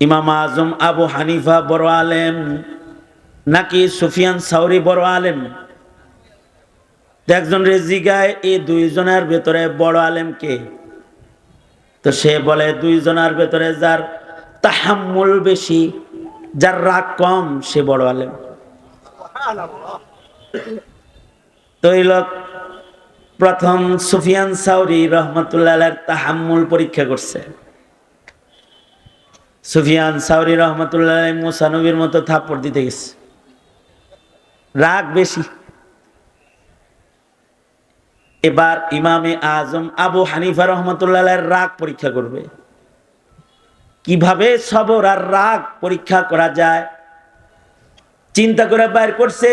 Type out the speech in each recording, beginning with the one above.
ইমাম আজম আবু হানিফা বড় আলেম, নাকি সুফিয়ান সাউরি বড় আলেম? একজন রেজিগায় এই দুইজনের ভেতরে বড় আলেম কে? তো সে বলে, দুইজনের ভেতরে যার তাহাম্মুল বেশি, যার রাগ কম, সে বড় আলেম। প্রথম সুফিয়ান সাউরি রহমতুল্লাহ তাহাম্মুল পরীক্ষা করছে। সুফিয়ান সাউরি রহমতুল্লাহ মুসানবীর মতো থাপ্পড় দিতে গেছে। রাগ বেশি। এবার ইমামে আজম আবু হানিফা রহমতুল্লাহ রাগ পরীক্ষা করবে। কীভাবে সবর আর রাগ পরীক্ষা করা যায়? চিন্তা করে বাইর করছে,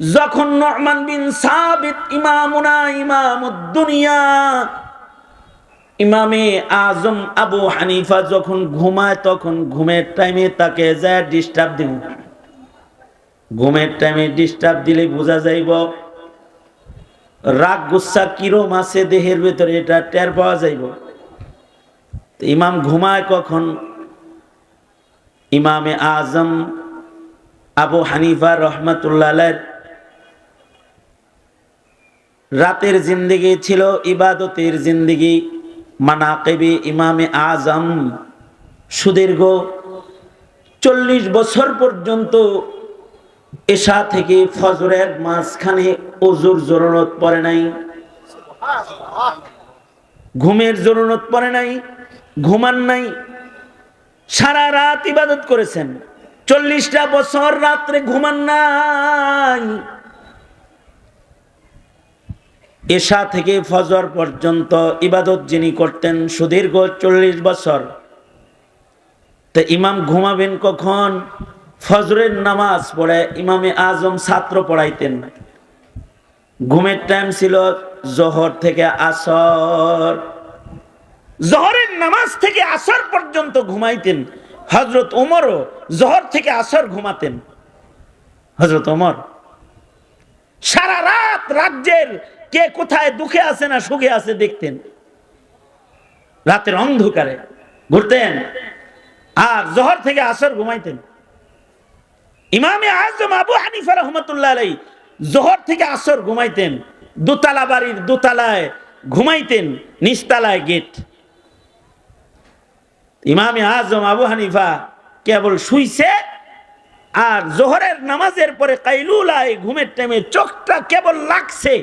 যখন নরমান বিন সাবিত ইমামুনা ইমামুদ্দুনিয়া ইমামে আজম আবু হানিফা যখন ঘুমায়, তখন ঘুমের টাইমে তাকে যায় ডিস্টার্ব দিব ঘুমের টাইমে ডিস্টার্ব দিলে বোঝা যাইব, রাগ, গুসা, কিরম আছে দেহের ভেতরে, এটা টের পাওয়া যাইব। ইমাম ঘুমায় কখন? ইমামে আজম আবু হানিফা রহমতুল্লাহ রাতের জিন্দিগি ছিল, ইবাদতের জিন্দিগি। মানাকেবি ইমামে আজম সুদীর্ঘ চল্লিশ বছর পর্যন্ত এশা থেকে ফজরের মাঝখানে অজুর জরুরত পড়ে নাই। ঘুমের জরুরত পড়ে নাই, ঘুমান নাই, সারা রাত ইবাদত করেছেন। চল্লিশটা বছর রাত্রে ঘুমান নাই। এশা থেকে ফজর পর্যন্ত ইবাদত যিনি করতেন সুদীর্ঘ চল্লিশ বছর। তো ইমাম ঘুমাবেন কখন? ফজরের নামাজ পড়ে ইমামে আজম ছাত্র পড়াইতেন। ঘুমের টাইম ছিল জহর থেকে আসর। জহরের নামাজ থেকে আসর পর্যন্ত ঘুমাইতেন। হজরত ওমরও জহর থেকে আসর ঘুমাতেন। হজরত ওমর সারা রাত রাজ্যের কে কোথায় দুঃখে আছে না সুখে আছে দেখতেন। রাতের অন্ধকারে ঘুরতেন আর জহর থেকে আসর ঘুমাইতেন। ইমামে আজম আবু হানিফা রহমতুল্লাহ আলাই জোহর থেকে আসর ঘুমাইতেন, দোতলা বাড়ির দোতলায় ঘুমাইতেন, নিচতলায় গেট। ইমামে আজম আবু হানিফা কেবল শুইছে আর জোহরের নামাজের পরে কাইলুলায় ঘুমের টাইমে চোখটা কেবল লাগছে।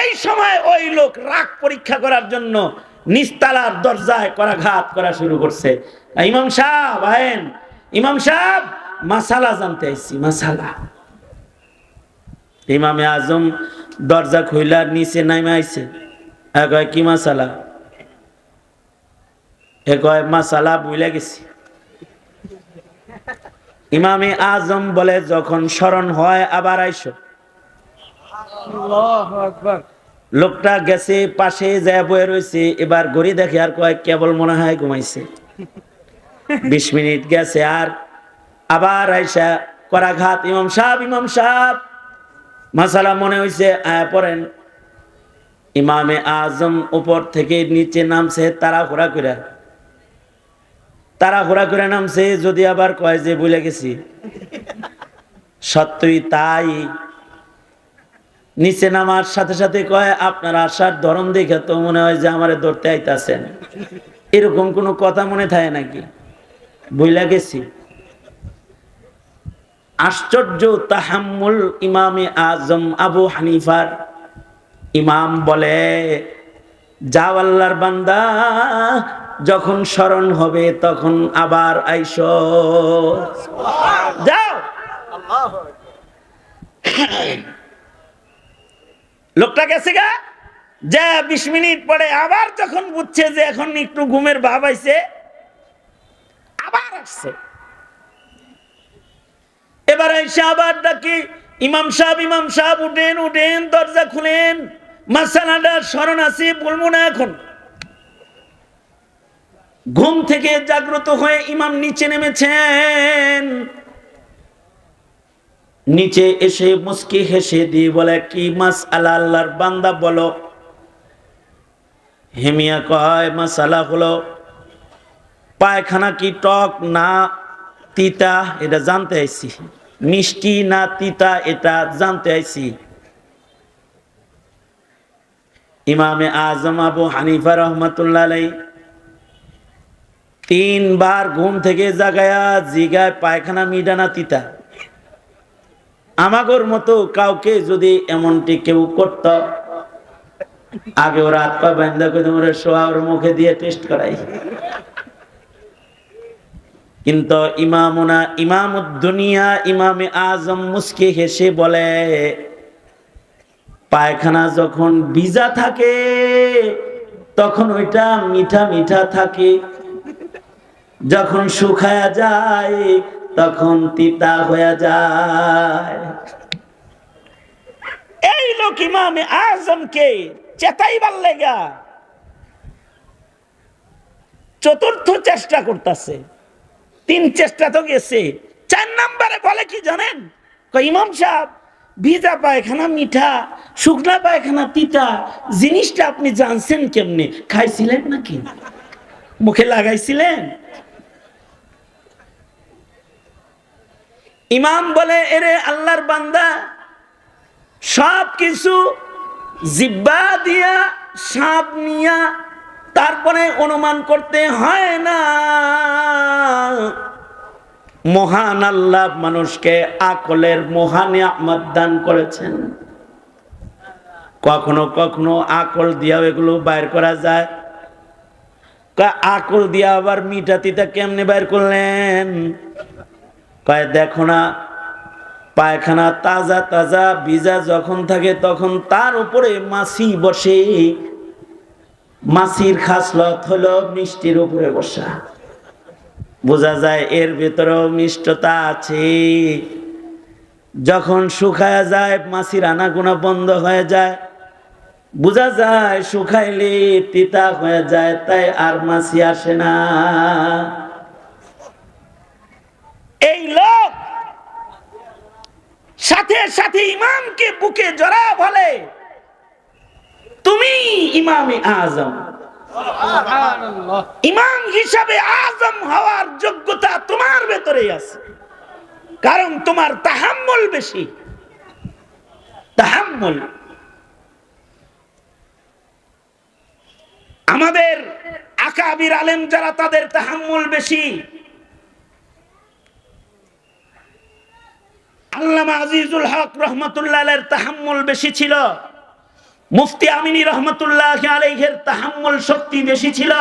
এই সময় ওই লোক রাগ পরীক্ষা করার জন্য নিস্তালার দরজায় করাঘাত করা শুরু করছে। ইমাম সাহেব, আহেন। ইমাম সাহেব, মাসালা জানতে আইছি, মাসালা। ইমামে আজম দরজা খুইলার নিচে নামে আইছে। কয়, কি মাসালা? এ কয়, মাসালা বুইলা গেছি। ইমামে আজম বলে, যখন স্মরণ হয়, আবার আইসো। লোকটা গেছে পাশে যায় বয়ে রয়েছে এবার ঘড়ি দেখে আর কয় কেবল মনে হয় ঘুমাইছে। বিশ মিনিট গেছে আর আবার আইসা করাঘাত ইমাম সাহেব ইমাম সাহেব। মাসালা মনে হয়েছে আয়া পড়েন। ইমামে আজম উপর থেকে নিচে নামছে তারা ঘোরা করে তারা ঘোরা করে নামছে যদি আবার কয় যে বলে গেছি। সত্যই তাই নিচে নামার সাথে সাথে কয় আপনার আসার ধরন দেখে তো মনে হয় যে আমারে ধরতে আইতাছেন। এরকম কোনো কথা মনে থাকে নাকি? বইলা গেছি। আশ্চর্য তাহাম্মুল ইমামে আজম আবু হানিফার ইমাম বলে যাও আল্লাহর বান্দা যখন স্মরণ হবে তখন আবার আইস। যাও। লোকটা গেছে গা। যা বিশ মিনিট পরে আবার যখন বুঝছে যে এখন একটু ঘুমের ভাব আইছে, আবার আসছে। এবার এসে আবার ডাকি, ইমাম সাহেব ইমাম সাহেব, উঠেন উঠেন, দরজা খুলেন। মাসালাটা স্মরণ আছে, বলব না এখন। ঘুম থেকে জাগ্রত হয়ে ইমাম নিচে নেমেছেন। নিচে এসে মুস্কি হেসে দিয়ে বলে, কি মাস আল্লাহ আল্লাহর বান্দা বলো? হেমিয়া কয় মাসালা হলো পায়খানা কি টক না তিতা? এটা জানতে আইছি। মিষ্টি না তিতা এটা জানতে আইছি। ইমামে আজম আবু হানিফা রহমতুল্লাহ তিনবার ঘুম থেকে জাগায়া জিগায় পায়খানা মিডানা তিতা? আমাগর মতো কাউকে যদি এমনটি কেউ করত আগে ওরা হাত পা বান্ধা করে ওর মুখে দিয়ে টেস্ট করাই। কিন্তু ইমামুনা ইমাম দুনিয়া ইমামে আজম মুসকে হেসে বলে, পায়খানা যখন ভিজা থাকে, তখন ওইটা মিঠা মিঠা থাকে। যখন শুকায়া যায় তখন তিতা হয়ে যায়। এই লোক ইমামে আজমকে চেতাইবার লেগা চতুর্থ চেষ্টা করতেছে। তিন চেষ্টা তো গেছে। চার নাম্বারে বলে কি জানেন? ইমাম সাহেব, ভিজা পায়খানা মিঠা, শুকনা পায়খানা তিতা, জিনিসটা আপনি জানছেন কেমনে? খাইছিলেন নাকি? মুখে লাগাইছিলেন? ইমাম বলে, এরে আল্লাহর বান্দা সব কিছু জিব্বা দিয়া, সাপ নিয়া তারপরে অনুমান করতে হয় না। মহান আল্লাহ মানুষকে আকলের মহান আহমদ দান করেছেন। কখনো কখনো আকল দিয়া এগুলো বাইর করা যায়। আকল দিয়া আবার মিঠা তিতা কেমনে বাইর করলেন? কয়, দেখো না, পায়খানা তাজা তাজা ভিজা যখন থাকে তখন তার উপরে মাছি বসে। মাছির খাসলত হলো মিষ্টির উপরে বসা। বোঝা যায় এর ভেতরেও মিষ্টতা আছে। যখন শুকায়া যায়, মাছির আনাগোনা বন্ধ হয়ে যায়। বোঝা যায় শুকাইলে তিতা হয়ে যায়, তাই আর মাছি আসে না। সাথে সাথে ইমামকে বুকে জড়া বলে তুমি ইমামে আজম। ইমাম হিসাবে আজম হওয়ার যোগ্যতা তোমার ভেতরেই আছে। কারণ তোমার তাহাম্মল বেশি। তাহাম্মল। আমাদের আকাবির আলেম যারা তাদের তাহাম্মল বেশি আল্লামা আজিজুল হক রহমতুল্লাহ তাহাম্মল বেশি ছিল। মুফতি আমিনী রহমতুল্লাহ আলাইহের তাহাম্মল শক্তি বেশি ছিল।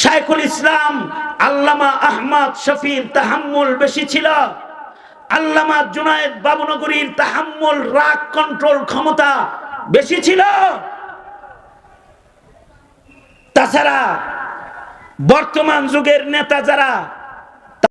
শাইখুল ইসলাম আল্লামা আহমদ শফির তাহাম্মল বেশি ছিল। আল্লামা জুনায়েদ বাবুনগরীর তাহাম্মুল রাগ কন্ট্রোল ক্ষমতা বেশি ছিল। তাছাড়া বর্তমান যুগের নেতা যারা